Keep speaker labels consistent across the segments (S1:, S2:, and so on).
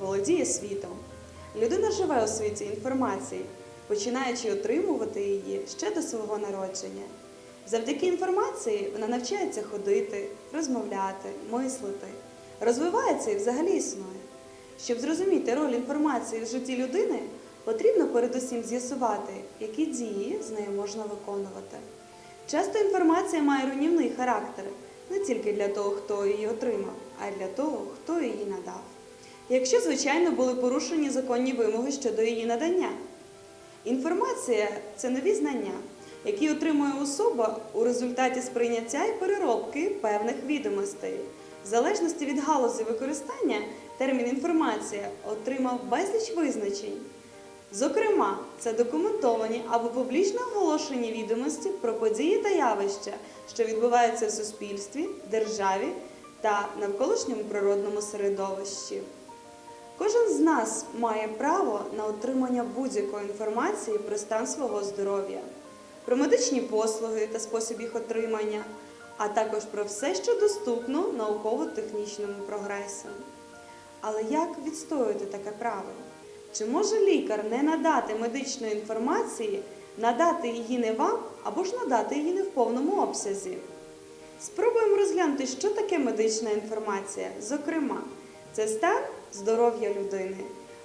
S1: володіє світом. Людина живе у світі інформації, починаючи отримувати її ще до свого народження. Завдяки інформації вона навчається ходити, розмовляти, мислити, розвивається і взагалі існує. Щоб зрозуміти роль інформації в житті людини, потрібно передусім з'ясувати, які дії з нею можна виконувати. Часто інформація має руйнівний характер не тільки для того, хто її отримав, а й для того, хто її надав. Якщо, звичайно, були порушені законні вимоги щодо її надання. Інформація це нові знання, які отримує особа у результаті сприйняття і переробки певних відомостей. В залежності від галузі використання, термін інформація отримав безліч визначень. Зокрема, це документовані або публічно оголошені відомості про події та явища, що відбуваються в суспільстві, державі та навколишньому природному середовищі. Кожен з нас має право на отримання будь-якої інформації про стан свого здоров'я, про медичні послуги та спосіб їх отримання, а також про все, що доступно науково-технічному прогресу. Але як відстояти таке право? Чи може лікар не надати медичної інформації, надати її не вам або ж надати її не в повному обсязі? Спробуємо розглянути, що таке медична інформація. Зокрема, це стан здоров'я людини,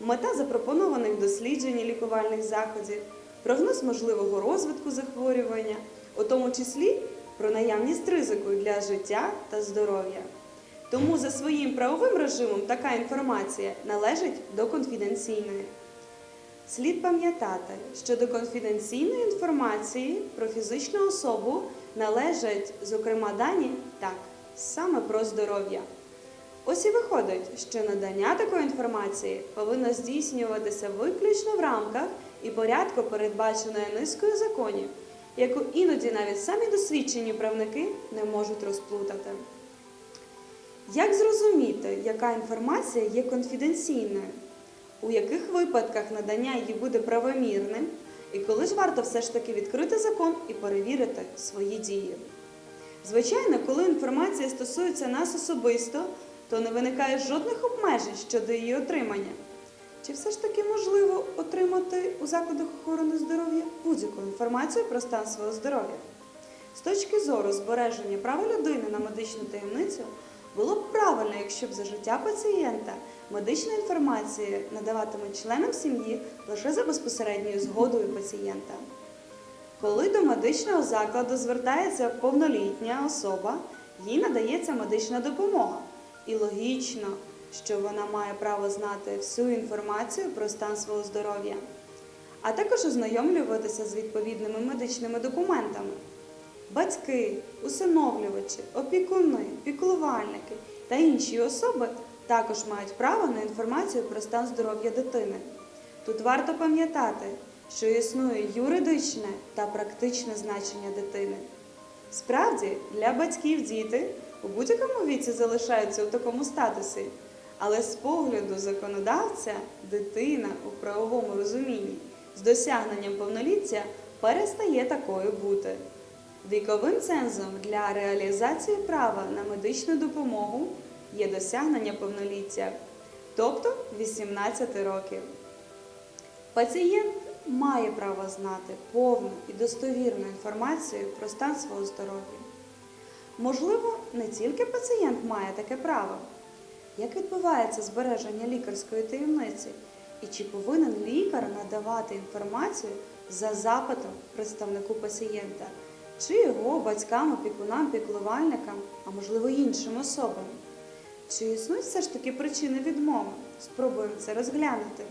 S1: мета запропонованих досліджень лікувальних заходів, прогноз можливого розвитку захворювання, у тому числі про наявність ризику для життя та здоров'я. Тому за своїм правовим режимом така інформація належить до конфіденційної. Слід пам'ятати, що до конфіденційної інформації про фізичну особу належать, зокрема, дані так, саме про здоров'я. Ось і виходить, що надання такої інформації повинно здійснюватися виключно в рамках і порядку передбаченої низкою законів, яку іноді навіть самі досвідчені правники не можуть розплутати. Як зрозуміти, яка інформація є конфіденційною? У яких випадках надання її буде правомірним, і коли ж варто все ж таки відкрити закон і перевірити свої дії? Звичайно, коли інформація стосується нас особисто, то не виникає жодних обмежень щодо її отримання. Чи все ж таки можливо отримати у закладах охорони здоров'я будь-яку інформацію про стан свого здоров'я? З точки зору збереження права людини на медичну таємницю, було б правильно, якщо б за життя пацієнта медична інформація надаватимуть членам сім'ї лише за безпосередньою згодою пацієнта. Коли до медичного закладу звертається повнолітня особа, їй надається медична допомога. І логічно, що вона має право знати всю інформацію про стан свого здоров'я, а також ознайомлюватися з відповідними медичними документами. Батьки, усиновлювачі, опікуни, піклувальники та інші особи також мають право на інформацію про стан здоров'я дитини. Тут варто пам'ятати, що існує юридичне та практичне значення дитини. Справді, для батьків діти у будь-якому віці залишаються у такому статусі, але з погляду законодавця дитина у правовому розумінні з досягненням повноліття перестає такою бути. Віковим цензом для реалізації права на медичну допомогу є досягнення повноліття, тобто 18 років. Пацієнт має право знати повну і достовірну інформацію про стан свого здоров'я. Можливо, не тільки пацієнт має таке право. Як відбувається збереження лікарської таємниці? І чи повинен лікар надавати інформацію за запитом представнику пацієнта, чи його батькам, опікунам, піклувальникам, а можливо іншим особам? Чи існують все ж таки причини відмови? Спробуємо це розглянути.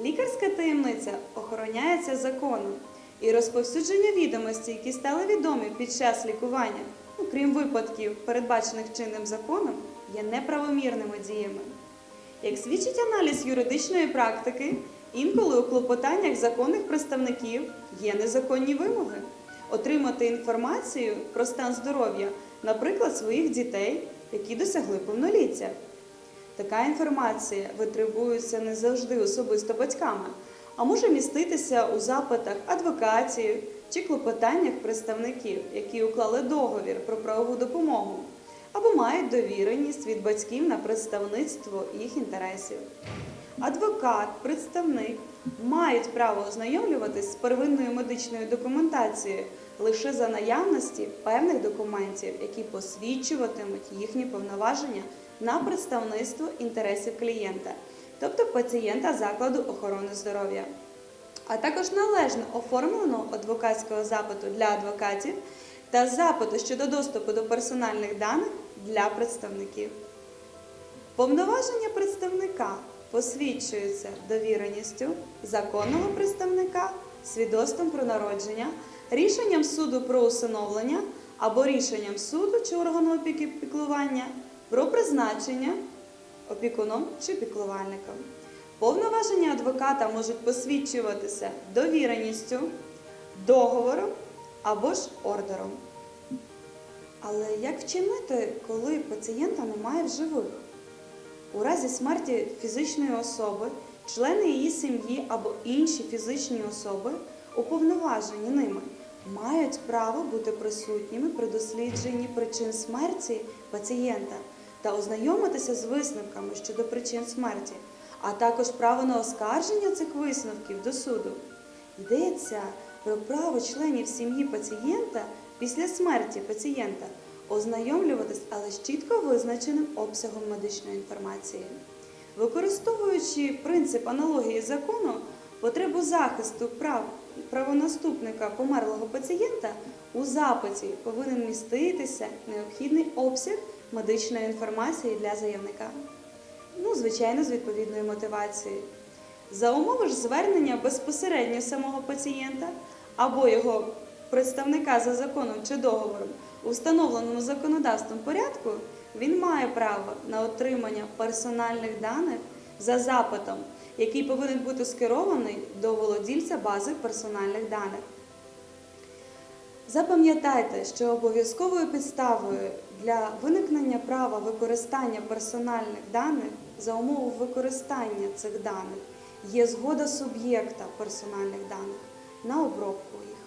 S1: Лікарська таємниця охороняється законом, і розповсюдження відомостей, які стали відомі під час лікування, ну, крім випадків, передбачених чинним законом, є неправомірними діями. Як свідчить аналіз юридичної практики, інколи у клопотаннях законних представників є незаконні вимоги отримати інформацію про стан здоров'я, наприклад, своїх дітей, які досягли повноліття. Така інформація витребується не завжди особисто батьками, а може міститися у запитах адвокатів чи клопотаннях представників, які уклали договір про правову допомогу, або мають довіреність від батьків на представництво їх інтересів. Адвокат, представник мають право ознайомлюватись з первинною медичною документацією лише за наявності певних документів, які посвідчуватимуть їхні повноваження на представництво інтересів клієнта, тобто пацієнта закладу охорони здоров'я, а також належно оформленого адвокатського запиту для адвокатів та запиту щодо доступу до персональних даних для представників. Повноваження представника посвідчуються довіреністю законного представника, свідоцтвом про народження, рішенням суду про усиновлення або рішенням суду чи органу опіки піклування про призначення опікуном чи піклувальником. Повноваження адвоката можуть посвідчуватися довіреністю, договором або ж ордером. Але як вчинити, коли пацієнта немає в живих? У разі смерті фізичної особи, члени її сім'ї або інші фізичні особи, уповноважені ними, мають право бути присутніми при дослідженні причин смерті пацієнта та ознайомитися з висновками щодо причин смерті, а також право на оскарження цих висновків до суду. Йдеться про право членів сім'ї пацієнта після смерті пацієнта ознайомлюватись, але з чітко визначеним обсягом медичної інформації. Використовуючи принцип аналогії закону, потребу захисту прав правонаступника померлого пацієнта у запиті повинен міститися необхідний обсяг медичної інформації для заявника. Ну, звичайно, з відповідною мотивацією. За умови ж звернення безпосередньо самого пацієнта або його представника за законом чи договором у встановленому законодавством порядку, він має право на отримання персональних даних за запитом, який повинен бути скерований до володільця бази персональних даних. Запам'ятайте, що обов'язковою підставою для виникнення права використання персональних даних за умови використання цих даних є згода суб'єкта персональних даних на обробку їх,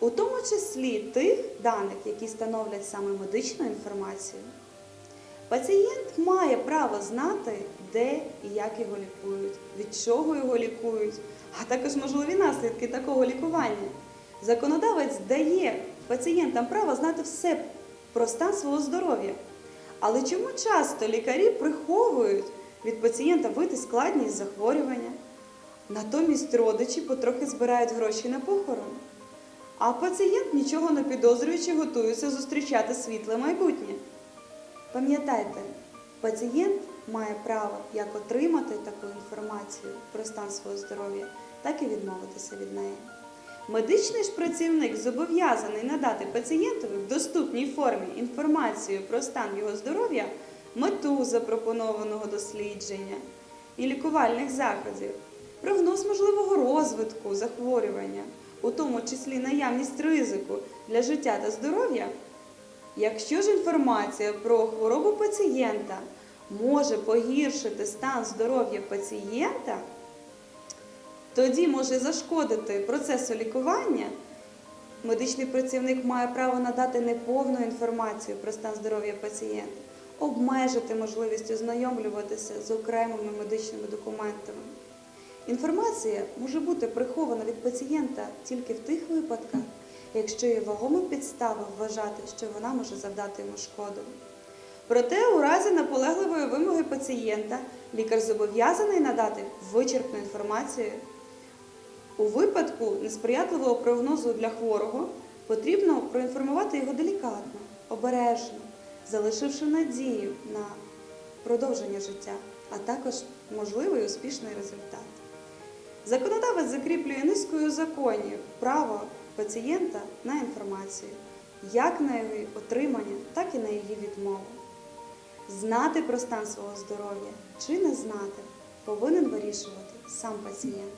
S1: у тому числі тих даних, які становлять саме медичну інформацію. Пацієнт має право знати, де і як його лікують, від чого його лікують, а також можливі наслідки такого лікування. Законодавець дає пацієнтам право знати все про стан свого здоров'я. Але чому часто лікарі приховують від пацієнта вити складність захворювання? Натомість родичі потрохи збирають гроші на похорон. А пацієнт, нічого не підозрюючи, готується зустрічати світле майбутнє. Пам'ятайте, пацієнт має право як отримати таку інформацію про стан свого здоров'я, так і відмовитися від неї. Медичний ж працівник зобов'язаний надати пацієнтові в доступній формі інформацію про стан його здоров'я, мету запропонованого дослідження і лікувальних заходів, прогноз можливого розвитку захворювання, у тому числі наявність ризику для життя та здоров'я. Якщо ж інформація про хворобу пацієнта може погіршити стан здоров'я пацієнта, тоді може зашкодити процесу лікування, медичний працівник має право надати неповну інформацію про стан здоров'я пацієнта, обмежити можливість ознайомлюватися з окремими медичними документами. Інформація може бути прихована від пацієнта тільки в тих випадках, якщо є вагома підстава вважати, що вона може завдати йому шкоду. Проте, у разі наполегливої вимоги пацієнта, лікар зобов'язаний надати вичерпну інформацію. У випадку несприятливого прогнозу для хворого потрібно проінформувати його делікатно, обережно, залишивши надію на продовження життя, а також можливий успішний результат. Законодавець закріплює низкою законів право пацієнта на інформацію, як на її отримання, так і на її відмову. Знати про стан свого здоров'я чи не знати повинен вирішувати сам пацієнт.